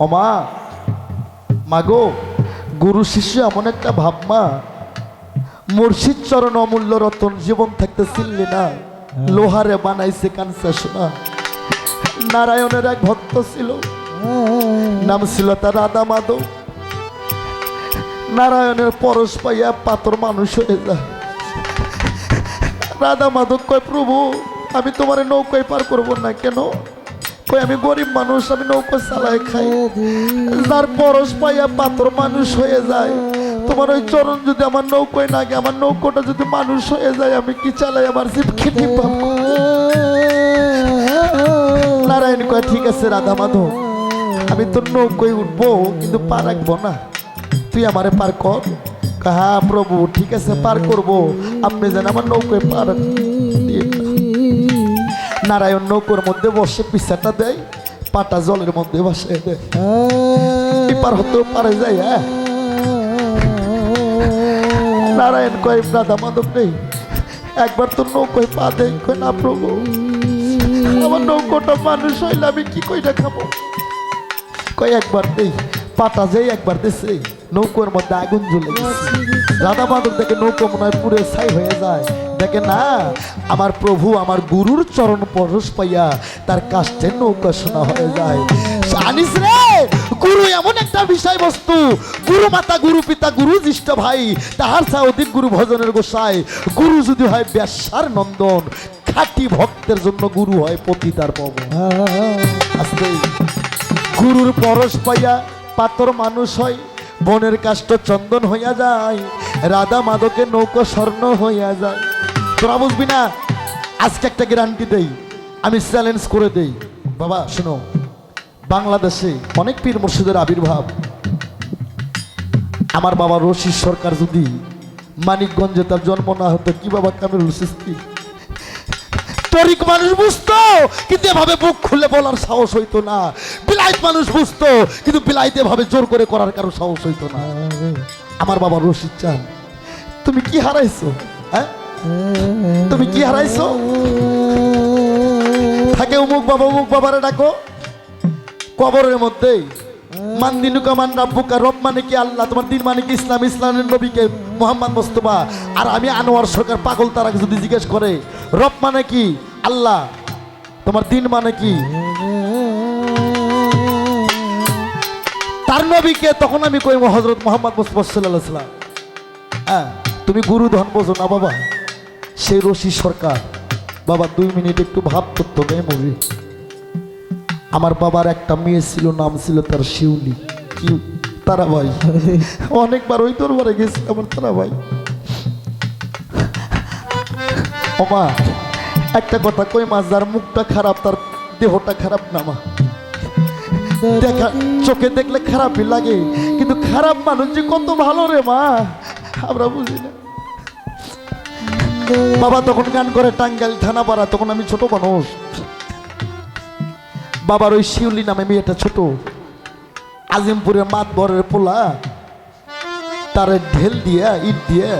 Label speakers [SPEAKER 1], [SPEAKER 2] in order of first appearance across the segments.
[SPEAKER 1] অমা মাগো গুরু শিষ্য এমন একটা ভাবমা মুর্শিদ চরণ অমূল্য রতন জীবন থাকতে চিনলি না লোহারে বানাইছে কানসা শোনা নারায়ণের এক ভক্ত ছিল নাম ছিল তার রাধা মাধব। নারায়ণের পরশ পাইয়া পাথর মানুষ হয়ে যায় রাধা মাধব কয় প্রভু আমি তোমার নৌকায় পার করব না কেন? আমি গরিব মানুষ, আমি নৌকা চালাই খাই। যার পরশ পাইয়া পাতর মানুষ হয়ে যায়। তোমার ওই চরণ যদি আমার নৌকায় গিয়ে আমার নৌকোটা যদি মানুষ হয়ে যায়, আমি কি চালাই আমার জিপ খেতে পাবো নারায়ণ কয়, ঠিক আছে রাধা মাধব, আমি তোর নৌকোয় উঠবো, কিন্তু পা রাখব না। তুই আমারে পার কর। হ্যাঁ প্রভু, ঠিক আছে, পার করব। আপনি যেন আমার নৌকোয় পার। নারায়ণ নৌকোর মধ্যে বসে পিসাটা দেয় পাটা জলের মধ্যে বসে দেয় এই পার হতেও পারে যায় হ্যাঁ। নারায়ণ কয় রাধা মাধব নেই। একবার তো নৌকোয় পা দেয় কয় না প্রভু আমার নৌকোটা মানুষ হইলে আমি কি কইটা খাব? কয় একবার দেই পাটা যেই একবার দিছে নৌকোর মধ্যে আগুন জ্বলে রাধা মাধব দেখে নৌকো মনে হয় পুরে ছাই হয়ে যায়। দেখে না? আমার প্রভু আমার গুরুর চরণ পরশ পাইয়া তার কাষ্টের নৌকা শোনা হয়ে যায়। জানিস রে, গুরু এমন একটা বিষয়বস্তু। গুরু মাতা, গুরু পিতা, গুরু জ্যেষ্ঠ ভাই, তাহার চা অধিক গুরু ভজনের গোসাই। গুরু যদি হয় ব্যাসার নন্দন, খাঁটি ভক্তের জন্য গুরু হয় পতিতার পবন। আস্তে। গুরুর পরশ পাইয়া পাতর মানুষ হয়, বনের কাষ্ট চন্দন হইয়া যায়, রাধা মাদকে নৌকো স্বর্ণ হইয়া যায়। তোরা বুঝবি না? আজকে একটা গ্যারান্টি দেই, আমি চ্যালেঞ্জ করে দেই। বাবা, শোনো, বাংলাদেশে অনেক পীর মুর্শিদের আবির্ভাব। আমার বাবা রশিদ সরকার যদি মানিকগঞ্জে তার জন্ম না হতো, কি বাবা কামিরুল সিস্তি? তরিক মানুষ বুঝতো, কিন্তু এভাবে বুক খুলে বলার সাহস হইতো না। বিলাইত মানুষ বুঝতো, কিন্তু বিলাইতে ভাবে জোর করে করার কারও সাহস হইতো না। আমার বাবা রশিদ চান। তুমি কি হারাইছো হ্যাঁ? তুমি কি হারাইছো? থাকে উমুক বাবা উমুক বাবারে ডাকো। কবরের মধ্যে মান দিনুকা, মান রাব্বুকা, রব মানে কি আল্লাহ, তোমার দিন মানে কি ইসলাম, ইসলামের নবীকে মোহাম্মদ মোস্তফা। আর আমি আনোয়ার সরকার পাগল তারা যদি জিজ্ঞেস করে, রব মানে কি আল্লাহ, তোমার দিন মানে কি? তার নবীকে তখন আমি কই হজরত মোহাম্মদ মোস্তফা সাল্লাহ সাল্লাম হ্যাঁ তুমি গুরু ধন বোঝো না বাবা। সেই রশি সরকার। বাবা, দুই মিনিট একটু ভাব করতো মেমোরি আমার বাবার একটা মেয়ে ছিল, নাম ছিল তার শিউলি। কি? তারা ভাই অনেকবার ওই দরবারে গেছি, আমার তারা ভাই ওমা একটা কথা কই মা, যার মুখটা খারাপ, তার দেহটা খারাপ না মা। দেখা, চোখে দেখলে খারাপই লাগে, কিন্তু খারাপ মানুষ যে কত ভালো রে মা। আমরা বুঝি না। বাবা তখন গান করে টাঙ্গাইল থানা পাড়া, তখন আমি ছোট মানুষ। বাবার ওই শিউলি নামে মেয়েটা ছোট। আজিমপুরের মাত বরের পোলা, তার ঢেল দিয়ে, ইট দিয়ে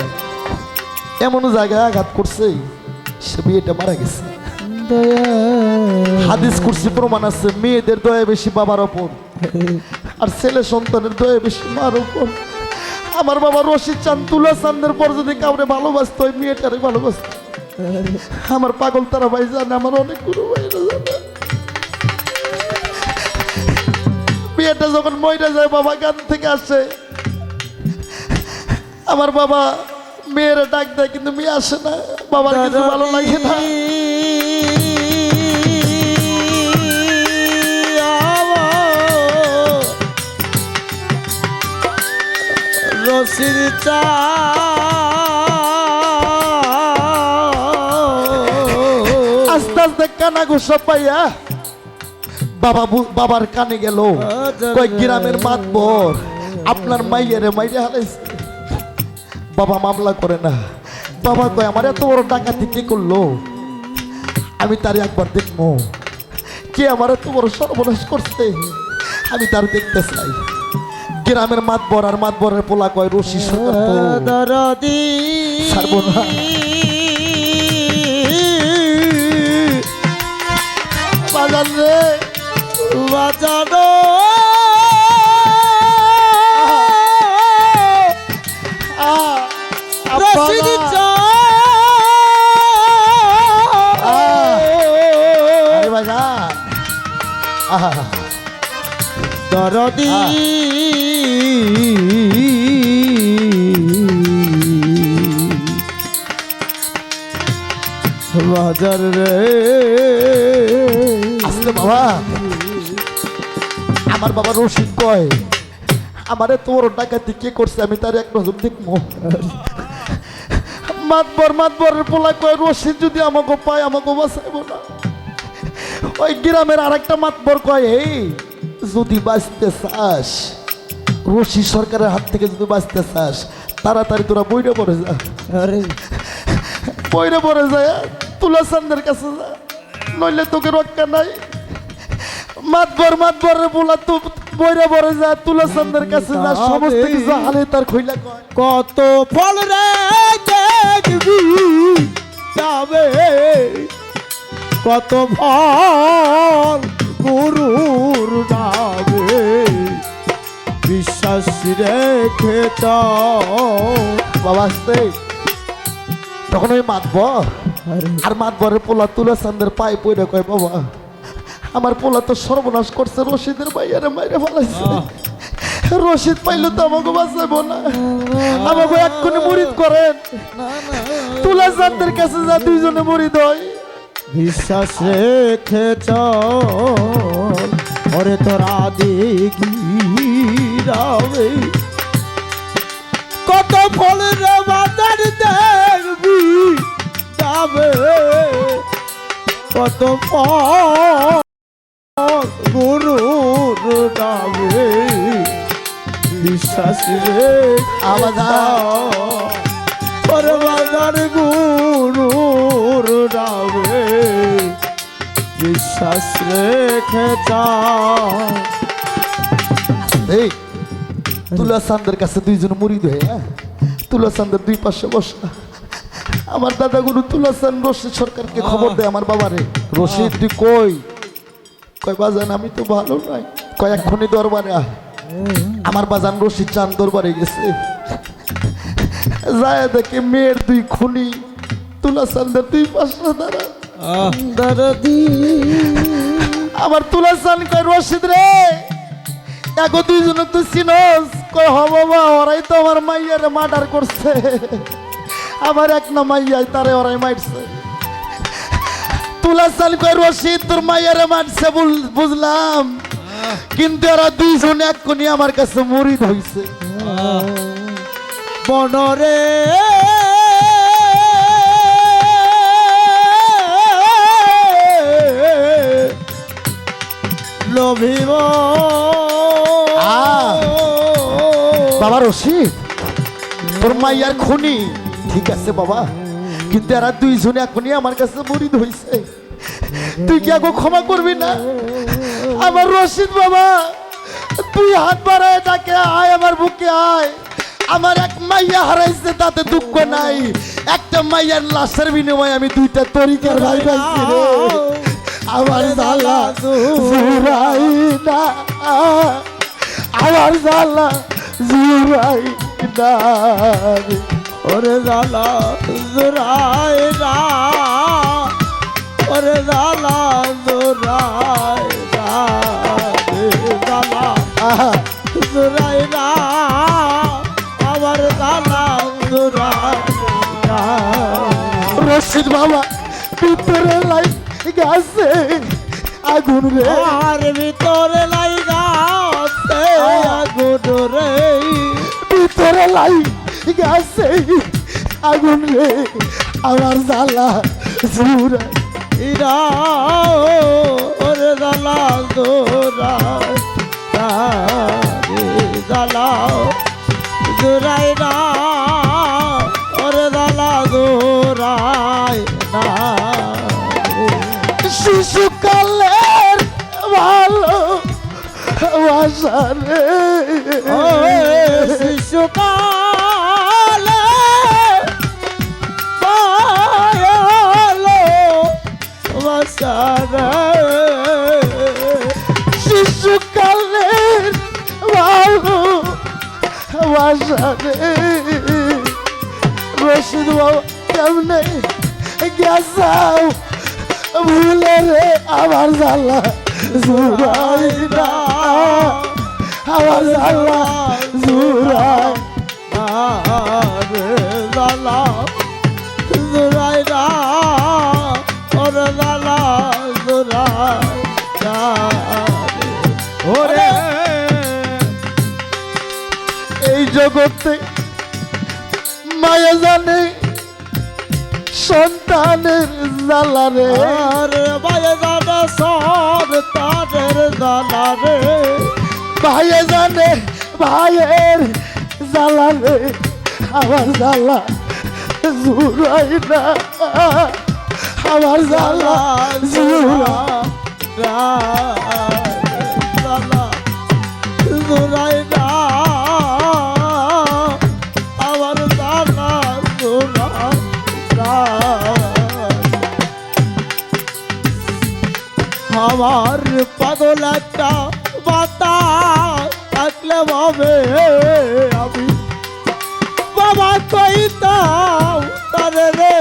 [SPEAKER 1] এমন জায়গায় আঘাত করছে, সে মেয়েটা মারা গেছে। হাদিস কুরসি প্রমাণ আছে, মেয়েদের দয়া বেশি বাবার ওপর, আর ছেলে সন্তানের দয়া বেশি মার ওপর। আমার বাবা রশিদ চান, তুলা চান্দের পর যদি কাউরে ভালোবাসতো, ওই মেয়েটারে ভালোবাসতো। আমার পাগল তারা ভাই জানে আমার অনেক গুরু মেয়েটা যখন মইরা যায়, বাবা গান থেকে আসে। আমার বাবা মেয়েরা ডাক দেয়, কিন্তু মেয়ে আসে না। বাবার কিছু ভালো লাগে না। আস্তে আস্তে কানা গুসা পাইয়া বাবা বাবার কানে গেল। কয়েক গ্রামের মাতবর আপনার মাইয়ারে মাইরে হারাইছে। বাবা মামলা করে না। বাবা কয় আমার এত বড় ডাকাতি কে করল? আমি তার একবার দেখব। কে আমার এত বড় সর্বনাশ করছে? আমি তার দেখতে চাই। গ্রামের মাতবর আর মাতবরের পোলা কয় রশি
[SPEAKER 2] দরদি।
[SPEAKER 1] বাজানো
[SPEAKER 2] বাজার রে।
[SPEAKER 1] আসলে বাবা। আমার বাবা রশিদ কয় আমারে তোর ডাকাতি কে করছে? আমি তার এক নজর দেখব। মাতবর মাতবরের পোলা কয় রশিদ যদি আমাকে পায় আমাকে বাঁচাইব না। ওই গ্রামের আরেকটা মাতবর কয় এই যদি বাঁচতে চাস রশিদ সরকারের হাত থেকে যদি বাঁচতে চাস তাড়াতাড়ি তোরা বইরে পড়ে যা।
[SPEAKER 2] আরে।
[SPEAKER 1] বইরে পড়ে যায় তুলা চান্দের কাছে যা নইলে তোকে রক্ষা নাই। মাতবর মাতবরের বলা তো বইরে বরে যা তুলা চান্দের কাছে যা সমস্ত কিছু হালে তার খইলা কয়।
[SPEAKER 2] কত ফল রে দেখবি? যাবে। কত ফল গুরুর যাবে। বিশ্বাস রেখে
[SPEAKER 1] বাবা তখন ওই মাতবর আর মাতবরের পোলা তুলা চান্দের পায়ে পইরে কয়, বাবা, আমার পোলা তো সর্বনাশ করছে, রশিদের ভাইয়ারে মাইরে ফেলাইছে। রশিদ পাইলে তো আমাকে বাঁচাবো না। আমাকে এক্ষুনি মুড়িদ করেন। তুলা চান্দের কাছে যা দুইজনে মুড়িদ হয়।
[SPEAKER 2] বিশ্বাস রেখে চল ওরে তোরা দেখি যাবে কত ফল রে বাজার দেখবি কত গুরুর বিশ্বাস রে
[SPEAKER 1] আবাদা।
[SPEAKER 2] ওরে বাজার গুরুর যাবে বিশ্বাস রেখে
[SPEAKER 1] এই তুলা চান্দের কাছে দুইজন হয়ে হ্যাঁ? তুলা চান্দের দুই পাশে বসা আমার দাদা গুরু তুলা চান রশিদ সরকারকে খবর দেয় আমার বাবারে। রশিদ তুই কই? কয় বাজান আমি তো ভালো নাই। কয় এক্ষুনি দরবারে আয়। আমার বাজান রশিদ চান দরবারে গেছে। যায় দেখে মেয়ের দুই খুনি। তুলা চান্দের দুই পাশে দাঁড়া
[SPEAKER 2] দরদি
[SPEAKER 1] আমার তুলা চান কয় রশিদ রে এখন দুইজনে তুই চিনস। কয় হ বাবা ওরাই তো আমার মাইয়ারে মার্ডার করছে। আমার এক না মাইয়াই তারে ওরাই মারছে। তুলা চাল কয় রশিদ তোর মাইয়ারে মারছে বুঝলাম। কিন্তু এরা দুইজন এক কোনি আমার কাছে মরিদ হইছে।
[SPEAKER 2] বনরে লোভিব।
[SPEAKER 1] বাবা রশিদ, তোর মাইয়ার খুনি। ঠিক আছে বাবা, কিন্তু এরা দুইজনে এখনই আমার কাছে মরিদ হইছে তুই কি আগে ক্ষমা করবি না? আমার রশিদ বাবা তুই হাত বাড়ায় তাকে আয়, আমার বুকে আয়। আমার এক মাইয়া হারাইছে, তাতে দুঃখ নাই। একটা মাইয়ার লাশের বিনিময়ে আমি দুইটা তরিকার ভাই পাইছি আমার জ্বালা জুড়াই না। আমার জ্বালা জুড়াই না।
[SPEAKER 2] ওরে জালা জোরায় না। ওরে জালা জোরায় রে জালা জোরায় না। আমার জালা জোরায়
[SPEAKER 1] রশিদ বাবা ভিতরে লাই গেছে। আগুন রে।
[SPEAKER 2] আর ভিতরে লাইগা আছে আগুন রে।
[SPEAKER 1] ভিতরে লাই গেছে। আগুন রে, আমার জ্বালা জুড়াই
[SPEAKER 2] ইরা ওরে জালা জোরায় না রে জালা জোরায় না ওরে জালা জোরায় না
[SPEAKER 1] শিশুকালের ভালো বাসা রে।
[SPEAKER 2] ও শিশুকালে
[SPEAKER 1] বাবা কেমনে গেছাও ভুলে রে আমার জ্বালা, জুড়াই না। আমার জ্বালা জুড়ায়
[SPEAKER 2] আরে জালা জুরাই না। ওরে জালা জুরাই না ওরে,
[SPEAKER 1] এই জগতে মায়া জানে সন্তানের জ্বালা রে।
[SPEAKER 2] আরে বায়ে জানে সব তাদের জালা রে।
[SPEAKER 1] ভাইয়ে জানে ভাইয়ের জ্বালা রে। আমার জ্বালা জুড়াই না। আমার জ্বালা জুড়া
[SPEAKER 2] পাগল একটা বাতা থাকলে ভাবে আমি। বাবা কইতাম তারে রে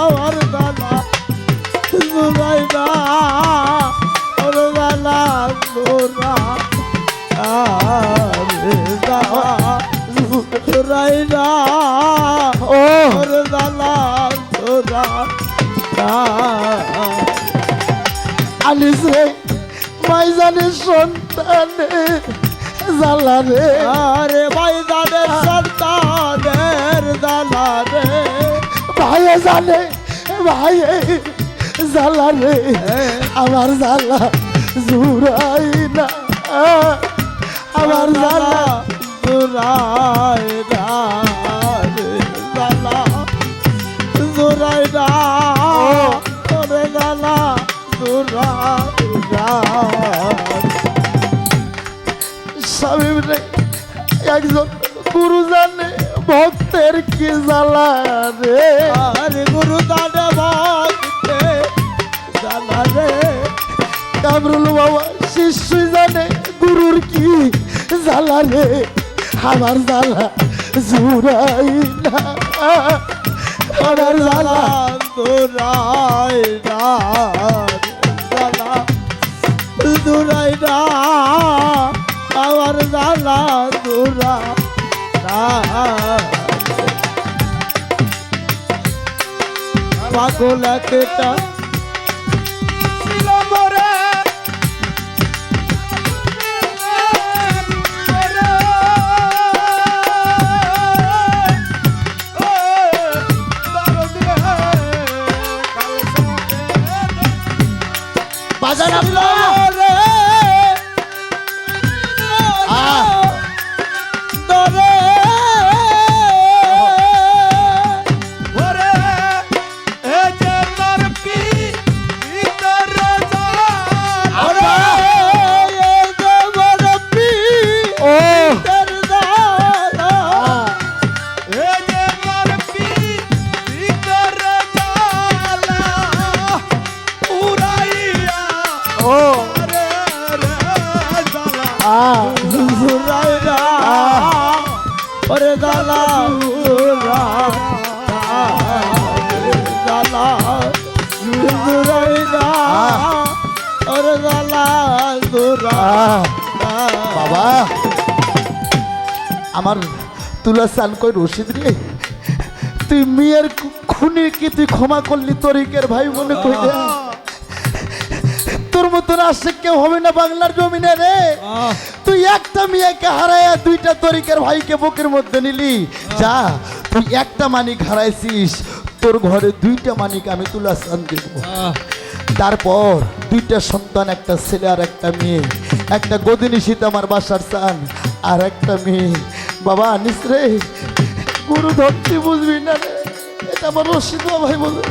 [SPEAKER 2] আমার দাদা জুলাইদা ওর দাদা জোরা আরে দাদা জুলাইদা
[SPEAKER 1] ও।
[SPEAKER 2] ওর দাদা জোরা
[SPEAKER 1] আনিস রে মাইজানের সন্তানের জ্বালা রে
[SPEAKER 2] আরে বাইদানের সন্তানের দালা রে
[SPEAKER 1] ভাইয়ে জানে ভাইয়ে জ্বালা রে আমার জ্বালা জুড়াই না। আমার
[SPEAKER 2] দালা জোরাই দা ওরে দালা জোরাই
[SPEAKER 1] স্বামী রে একজন গুরু জানে ভক্তের কি জ্বালা রে?
[SPEAKER 2] আরে গুরু দাদা ভক্তে দালা রে।
[SPEAKER 1] কামরুল বাবা শিষ্য জানে গুরুর কি জ্বালা রে। আমার জ্বালা জুড়াই না। আমার জ্বালা
[SPEAKER 2] দুরাই দালা দুরাই দা আমার জালা দুরা পাগল একটা দালা দালা
[SPEAKER 1] বাবা, আমার তুলা চান কই রশিদ রে? তুই মেয়ের খুনি কি তুই ক্ষমা করলি, তরিকের ভাই মনে কই মতন কেউ হবে না বাংলার জমিনে রে। তুই একটা মেয়েকে দুইটা তরিকের ভাইকে বুকের মধ্যে নিলি। যা তুই একটা মানিক হারাইছিস তোর ঘরে দুইটা মানিক আমি তুলা তারপর দুইটা সন্তান একটা ছেলে আর একটা মেয়ে। একটা গদিনী শীত আমার বাসার চান আর একটা মেয়ে। বাবা আনিস রে। গুরু ধরছি বুঝবি না রে। এটা আমার রশিদ ভাই বলবে